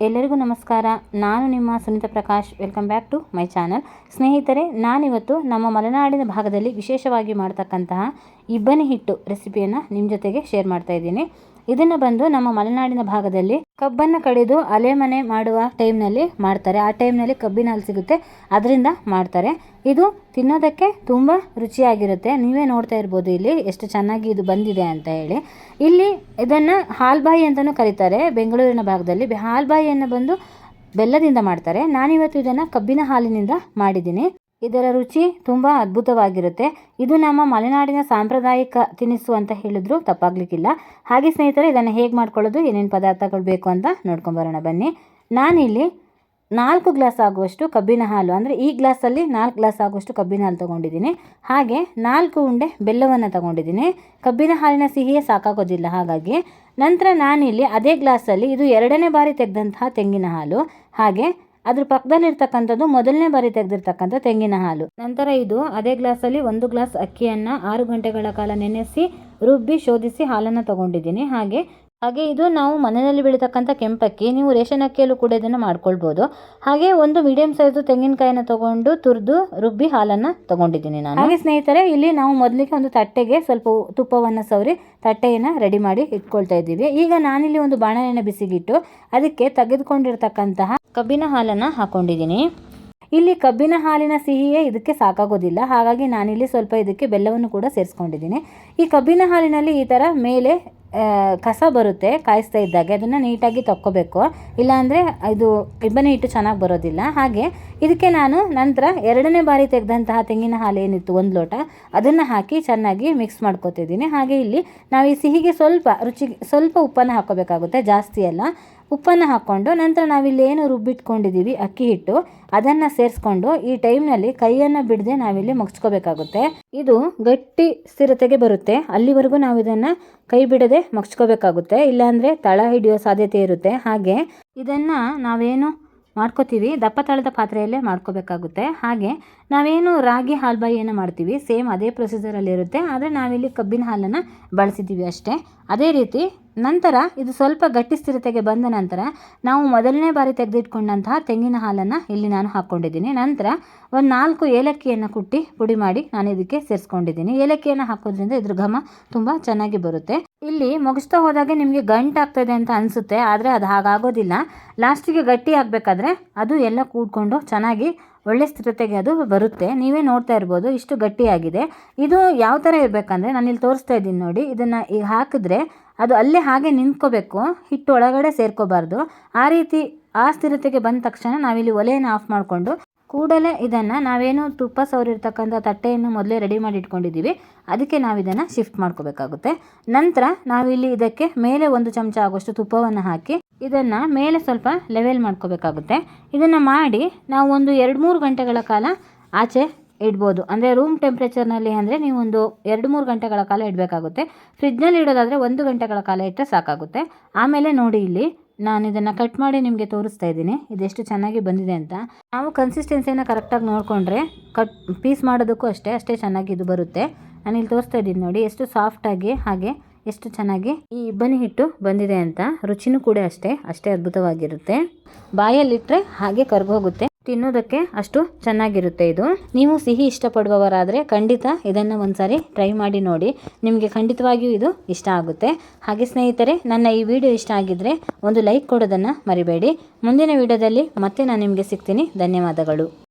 ಎಲ್ಲರಿಗೂ ನಮಸ್ಕಾರ. ನಾನು ನಿಮ್ಮ Sunita Prakash. Welcome back to my channel ಸ್ನೇಹಿತರೆ, ನಾನಿವತ್ತು ನಮ್ಮ ಮಲೆನಾಡಿನ ಭಾಗದಲ್ಲಿ ವಿಶೇಷವಾಗಿ ಮಾಡ್ತಕ್ಕಂತಹ ಇಬ್ಬನಿ ಹಿಟ್ಟು ರೆಸಿಪಿಯನ್ನು ನಿಮ್ಮ ಜೊತೆಗೆ ಶೇರ್ ಮಾಡ್ತಾ ಇದ್ದೀನಿ. ಇದನ್ನು ಬಂದು ನಮ್ಮ ಮಲೆನಾಡಿನ ಭಾಗದಲ್ಲಿ ಕಬ್ಬನ್ನು ಕಡಿದು ಅಲೆಮನೆ ಮಾಡುವ ಟೈಮ್ನಲ್ಲಿ ಮಾಡ್ತಾರೆ. ಆ ಟೈಮ್ನಲ್ಲಿ ಕಬ್ಬಿನ ಹಾಲು ಸಿಗುತ್ತೆ. ಅದರಿಂದ ಮಾಡ್ತಾರೆ. ಇದು ತಿನ್ನೋದಕ್ಕೆ ತುಂಬ ರುಚಿಯಾಗಿರುತ್ತೆ. ನೀವೇ ನೋಡ್ತಾ ಇರ್ಬೋದು ಇಲ್ಲಿ ಎಷ್ಟು ಚೆನ್ನಾಗಿ ಇದು ಬಂದಿದೆ ಅಂತ ಹೇಳಿ. ಇಲ್ಲಿ ಇದನ್ನು ಹಾಲ್ಬಾಯಿ ಅಂತಲೂ ಕರೀತಾರೆ. ಬೆಂಗಳೂರಿನ ಭಾಗದಲ್ಲಿ ಹಾಲ್ಬಾಯಿಯನ್ನು ಬಂದು ಬೆಲ್ಲದಿಂದ ಮಾಡ್ತಾರೆ. ನಾನಿವತ್ತು ಇದನ್ನು ಕಬ್ಬಿನ ಹಾಲಿನಿಂದ ಮಾಡಿದ್ದೀನಿ. ಇದರ ರುಚಿ ತುಂಬ ಅದ್ಭುತವಾಗಿರುತ್ತೆ. ಇದು ನಮ್ಮ ಮಲೆನಾಡಿನ ಸಾಂಪ್ರದಾಯಿಕ ತಿನಿಸು ಅಂತ ಹೇಳಿದ್ರು ತಪ್ಪಾಗ್ಲಿಕ್ಕಿಲ್ಲ. ಹಾಗೆ ಸ್ನೇಹಿತರೆ, ಇದನ್ನು ಹೇಗೆ ಮಾಡ್ಕೊಳ್ಳೋದು, ಏನೇನು ಪದಾರ್ಥಗಳು ಬೇಕು ಅಂತ ನೋಡ್ಕೊಂಬರೋಣ ಬನ್ನಿ. ನಾನಿಲ್ಲಿ ನಾಲ್ಕು ಗ್ಲಾಸ್ ಆಗುವಷ್ಟು ಕಬ್ಬಿನ ಹಾಲು, ಅಂದರೆ ಈ ಗ್ಲಾಸಲ್ಲಿ ನಾಲ್ಕು ಗ್ಲಾಸ್ ಆಗುವಷ್ಟು ಕಬ್ಬಿನ ಹಾಲು ತೊಗೊಂಡಿದ್ದೀನಿ. ಹಾಗೆ ನಾಲ್ಕು ಉಂಡೆ ಬೆಲ್ಲವನ್ನು ತಗೊಂಡಿದ್ದೀನಿ. ಕಬ್ಬಿನ ಹಾಲಿನ ಸಿಹಿಯೇ ಸಾಕಾಗೋದಿಲ್ಲ ಹಾಗಾಗಿ. ನಂತರ ನಾನಿಲ್ಲಿ ಅದೇ ಗ್ಲಾಸಲ್ಲಿ ಇದು ಎರಡನೇ ಬಾರಿ ತೆಗೆದಂತಹ ತೆಂಗಿನ ಹಾಲು. ಹಾಗೆ ಅದ್ರ ಪಕ್ಕದಲ್ಲಿರ್ತಕ್ಕಂಥದ್ದು ಮೊದಲನೇ ಬಾರಿ ತೆಗೆದಿರ್ತಕ್ಕಂಥ ತೆಂಗಿನ ಹಾಲು. ನಂತರ ಇದು ಅದೇ ಗ್ಲಾಸಲ್ಲಿ ಒಂದು ಗ್ಲಾಸ್ ಅಕ್ಕಿಯನ್ನು ಆರು ಗಂಟೆಗಳ ಕಾಲ ನೆನೆಸಿ ರುಬ್ಬಿ ಶೋಧಿಸಿ ಹಾಲನ್ನು ತಗೊಂಡಿದ್ದೀನಿ. ಹಾಗೆ ಹಾಗೆ ಇದು ನಾವು ಮನೆಯಲ್ಲಿ ಬೆಳೀತಕ್ಕಂಥ ಕೆಂಪಕ್ಕಿ. ನೀವು ರೇಷನ್ ಅಕ್ಕಿಯಲ್ಲೂ ಕೂಡ ಇದನ್ನು ಮಾಡ್ಕೊಳ್ಬೋದು. ಹಾಗೆ ಒಂದು ಮೀಡಿಯಂ ಸೈಜು ತೆಂಗಿನಕಾಯಿನ ತಗೊಂಡು ತುರಿದು ರುಬ್ಬಿ ಹಾಲನ್ನು ತಗೊಂಡಿದ್ದೀನಿ ನಾನು. ಹಾಗೆ ಸ್ನೇಹಿತರೆ ಇಲ್ಲಿ ನಾವು ಮೊದಲಿಗೆ ಒಂದು ತಟ್ಟೆಗೆ ಸ್ವಲ್ಪ ತುಪ್ಪವನ್ನು ಸವರಿ ತಟ್ಟೆಯನ್ನು ರೆಡಿ ಮಾಡಿ ಇಟ್ಕೊಳ್ತಾ ಇದ್ದೀವಿ. ಈಗ ನಾನಿಲ್ಲಿ ಒಂದು ಬಾಣಲೆಯನ್ನು ಬಿಸಿಗಿಟ್ಟು ಅದಕ್ಕೆ ತೆಗೆದುಕೊಂಡಿರ್ತಕ್ಕಂತಹ ಕಬ್ಬಿನ ಹಾಲನ್ನು ಹಾಕೊಂಡಿದ್ದೀನಿ. ಇಲ್ಲಿ ಕಬ್ಬಿನ ಹಾಲಿನ ಸಿಹಿಯೇ ಇದಕ್ಕೆ ಸಾಕಾಗೋದಿಲ್ಲ. ಹಾಗಾಗಿ ನಾನಿಲ್ಲಿ ಸ್ವಲ್ಪ ಇದಕ್ಕೆ ಬೆಲ್ಲವನ್ನು ಕೂಡ ಸೇರಿಸ್ಕೊಂಡಿದ್ದೀನಿ. ಈ ಕಬ್ಬಿನ ಹಾಲಿನಲ್ಲಿ ಈ ಥರ ಮೇಲೆ ಕಸ ಬರುತ್ತೆ, ಕಾಯಿಸ್ತಾ ಇದ್ದಾಗ ಅದನ್ನು ನೀಟಾಗಿ ತಕ್ಕೋಬೇಕು. ಇಲ್ಲಾಂದರೆ ಇದು ಇಬ್ಬನಿ ಹಿಟ್ಟು ಚೆನ್ನಾಗಿ ಬರೋದಿಲ್ಲ. ಹಾಗೆ ಇದಕ್ಕೆ ನಾನು ನಂತರ ಎರಡನೇ ಬಾರಿ ತೆಗೆದಂತಹ ತೆಂಗಿನ ಹಾಲು ಏನಿತ್ತು, ಒಂದು ಲೋಟ, ಅದನ್ನು ಹಾಕಿ ಚೆನ್ನಾಗಿ ಮಿಕ್ಸ್ ಮಾಡ್ಕೋತಿದ್ದೀನಿ. ಹಾಗೆ ಇಲ್ಲಿ ನಾವು ಈ ಸಿಹಿಗೆ ಸ್ವಲ್ಪ ರುಚಿಗೆ, ಸ್ವಲ್ಪ ಉಪ್ಪನ್ನು ಹಾಕೋಬೇಕಾಗುತ್ತೆ, ಜಾಸ್ತಿ ಅಲ್ಲ. ಉಪ್ಪನ್ನು ಹಾಕ್ಕೊಂಡು ನಂತರ ನಾವಿಲ್ಲಿ ಏನು ರುಬ್ಬಿಟ್ಕೊಂಡಿದ್ದೀವಿ, ಅಕ್ಕಿ ಹಿಟ್ಟು, ಅದನ್ನು ಸೇರಿಸ್ಕೊಂಡು ಈ ಟೈಮ್ನಲ್ಲಿ ಕೈಯನ್ನು ಬಿಡದೆ ನಾವಿಲ್ಲಿ ಮಗ್ಸ್ಕೋಬೇಕಾಗುತ್ತೆ ಇದು ಗಟ್ಟಿ ಸ್ಥಿರತೆಗೆ ಬರುತ್ತೆ. ಅಲ್ಲಿವರೆಗೂ ನಾವು ಇದನ್ನು ಕೈ ಬಿಡದೆ ಮಗ್ಸ್ಕೋಬೇಕಾಗುತ್ತೆ ಇಲ್ಲಾಂದರೆ ತಳ ಹಿಡಿಯೋ ಸಾಧ್ಯತೆ ಇರುತ್ತೆ. ಹಾಗೆ ಇದನ್ನು ನಾವೇನು ಮಾಡ್ಕೋತೀವಿ, ದಪ್ಪ ತಳದ ಪಾತ್ರೆಯಲ್ಲೇ ಮಾಡ್ಕೋಬೇಕಾಗುತ್ತೆ. ಹಾಗೆ ನಾವೇನು ರಾಗಿ ಹಾಲ್ಬಾಯಿಯನ್ನು ಮಾಡ್ತೀವಿ, ಸೇಮ್ ಅದೇ ಪ್ರೊಸೀಜರಲ್ಲಿರುತ್ತೆ ಆದರೆ ನಾವಿಲ್ಲಿ ಕಬ್ಬಿನ ಹಾಲನ್ನು ಬಳಸಿದ್ದೀವಿ ಅಷ್ಟೇ. ಅದೇ ರೀತಿ ನಂತರ ಇದು ಸ್ವಲ್ಪ ಗಟ್ಟಿ ಸ್ಥಿರತೆಗೆ ಬಂದ ನಂತರ ನಾವು ಮೊದಲನೇ ಬಾರಿ ತೆಗೆದಿಟ್ಕೊಂಡಂತಹ ತೆಂಗಿನ ಹಾಲನ್ನು ಇಲ್ಲಿ ನಾನು ಹಾಕ್ಕೊಂಡಿದ್ದೀನಿ. ನಂತರ ಒಂದು ನಾಲ್ಕು ಏಲಕ್ಕಿಯನ್ನು ಕುಟ್ಟಿ ಪುಡಿ ಮಾಡಿ ನಾನು ಇದಕ್ಕೆ ಸೇರಿಸ್ಕೊಂಡಿದ್ದೀನಿ. ಏಲಕ್ಕಿಯನ್ನು ಹಾಕೋದ್ರಿಂದ ಇದ್ರ ಘಮ ತುಂಬ ಚೆನ್ನಾಗಿ ಬರುತ್ತೆ. ಇಲ್ಲಿ ಮುಗಿಸ್ತಾ ಹೋದಾಗ ನಿಮಗೆ ಗಂಟಾಗ್ತದೆ ಅಂತ ಅನಿಸುತ್ತೆ, ಆದರೆ ಅದು ಹಾಗಾಗೋದಿಲ್ಲ. ಲಾಸ್ಟಿಗೆ ಗಟ್ಟಿ ಆಗಬೇಕಾದ್ರೆ ಅದು ಎಲ್ಲ ಕೂಡ್ಕೊಂಡು ಚೆನ್ನಾಗಿ ಒಳ್ಳೆ ಸ್ಥಿರತೆಗೆ ಅದು ಬರುತ್ತೆ. ನೀವೇ ನೋಡ್ತಾ ಇರ್ಬೋದು, ಇಷ್ಟು ಗಟ್ಟಿಯಾಗಿದೆ. ಇದು ಯಾವ ಥರ ಇರಬೇಕಂದ್ರೆ ನಾನು ಇಲ್ಲಿ ತೋರಿಸ್ತಾ ಇದ್ದೀನಿ ನೋಡಿ. ಇದನ್ನು ಈಗ ಹಾಕಿದ್ರೆ ಅದು ಅಲ್ಲೇ ಹಾಗೆ ನಿಂತ್ಕೋಬೇಕು, ಹಿಟ್ಟು ಒಳಗಡೆ ಸೇರ್ಕೋಬಾರ್ದು. ಆ ರೀತಿ ಆ ಸ್ಥಿರತೆಗೆ ಬಂದ ತಕ್ಷಣ ನಾವಿಲ್ಲಿ ಒಲೆಯನ್ನು ಆಫ್ ಮಾಡಿಕೊಂಡು ಕೂಡಲೇ ಇದನ್ನು ನಾವೇನು ತುಪ್ಪ ಸವರಿರ್ತಕ್ಕಂಥ ತಟ್ಟೆಯನ್ನು ಮೊದಲೇ ರೆಡಿ ಮಾಡಿ ಇಟ್ಕೊಂಡಿದ್ದೀವಿ. ಅದಕ್ಕೆ ನಾವು ಇದನ್ನು ಶಿಫ್ಟ್ ಮಾಡ್ಕೋಬೇಕಾಗುತ್ತೆ. ನಂತರ ನಾವಿಲ್ಲಿ ಇದಕ್ಕೆ ಮೇಲೆ ಒಂದು ಚಮಚ ಆಗುವಷ್ಟು ತುಪ್ಪವನ್ನು ಹಾಕಿ ಇದನ್ನು ಮೇಲೆ ಸ್ವಲ್ಪ ಲೆವೆಲ್ ಮಾಡ್ಕೋಬೇಕಾಗುತ್ತೆ. ಇದನ್ನು ಮಾಡಿ ನಾವು ಒಂದು ಎರಡು ಮೂರು ಗಂಟೆಗಳ ಕಾಲ ಆಚೆ ಇಡ್ಬೋದು. ಅಂದರೆ ರೂಮ್ ಟೆಂಪ್ರೇಚರ್ನಲ್ಲಿ ಅಂದರೆ ಒಂದು ಎರಡು ಮೂರು ಗಂಟೆಗಳ ಕಾಲ ಇಡಬೇಕಾಗುತ್ತೆ. ಫ್ರಿಜ್ನಲ್ಲಿ ಇಡೋದಾದರೆ ಒಂದು ಗಂಟೆಗಳ ಕಾಲ ಇಟ್ಟರೆ ಸಾಕಾಗುತ್ತೆ. ಆಮೇಲೆ ನೋಡಿ ಇಲ್ಲಿ ನಾನು ಇದನ್ನು ಕಟ್ ಮಾಡಿ ನಿಮಗೆ ತೋರಿಸ್ತಾ ಇದ್ದೀನಿ. ಇದೆಷ್ಟು ಚೆನ್ನಾಗಿ ಬಂದಿದೆ ಅಂತ. ನಾವು ಕನ್ಸಿಸ್ಟೆನ್ಸಿಯನ್ನು ಕರೆಕ್ಟಾಗಿ ನೋಡಿಕೊಂಡ್ರೆ ಕಟ್ ಪೀಸ್ ಮಾಡೋದಕ್ಕೂ ಅಷ್ಟೇ ಅಷ್ಟೇ ಚೆನ್ನಾಗಿ ಇದು ಬರುತ್ತೆ. ನಾನು ಇಲ್ಲಿ ತೋರಿಸ್ತಾ ಇದ್ದೀನಿ ನೋಡಿ, ಎಷ್ಟು ಸಾಫ್ಟಾಗಿ ಹಾಗೆ ಎಷ್ಟು ಚೆನ್ನಾಗಿ ಈ ಇಬ್ಬನಿ ಹಿಟ್ಟು ಬಂದಿದೆ ಅಂತ. ರುಚಿನೂ ಕೂಡ ಅಷ್ಟೇ ಅಷ್ಟೇ ಅದ್ಭುತವಾಗಿರುತ್ತೆ. ಬಾಯಲ್ಲಿಟ್ಟರೆ ಹಾಗೆ ಕರ್ಗೋಗುತ್ತೆ. ತಿನ್ನೋದಕ್ಕೆ ಅಷ್ಟು ಚೆನ್ನಾಗಿರುತ್ತೆ ಇದು. ನೀವು ಸಿಹಿ ಇಷ್ಟಪಡುವವರಾದರೆ ಖಂಡಿತ ಇದನ್ನು ಒಂದ್ಸಾರಿ ಟ್ರೈ ಮಾಡಿ ನೋಡಿ. ನಿಮಗೆ ಖಂಡಿತವಾಗಿಯೂ ಇದು ಇಷ್ಟ ಆಗುತ್ತೆ. ಹಾಗೆ ಸ್ನೇಹಿತರೆ, ನನ್ನ ಈ ವಿಡಿಯೋ ಇಷ್ಟ ಆಗಿದ್ದರೆ ಒಂದು ಲೈಕ್ ಕೊಡೋದನ್ನು ಮರಿಬೇಡಿ. ಮುಂದಿನ ವಿಡಿಯೋದಲ್ಲಿ ಮತ್ತೆ ನಾನು ನಿಮಗೆ ಸಿಗ್ತೀನಿ. ಧನ್ಯವಾದಗಳು.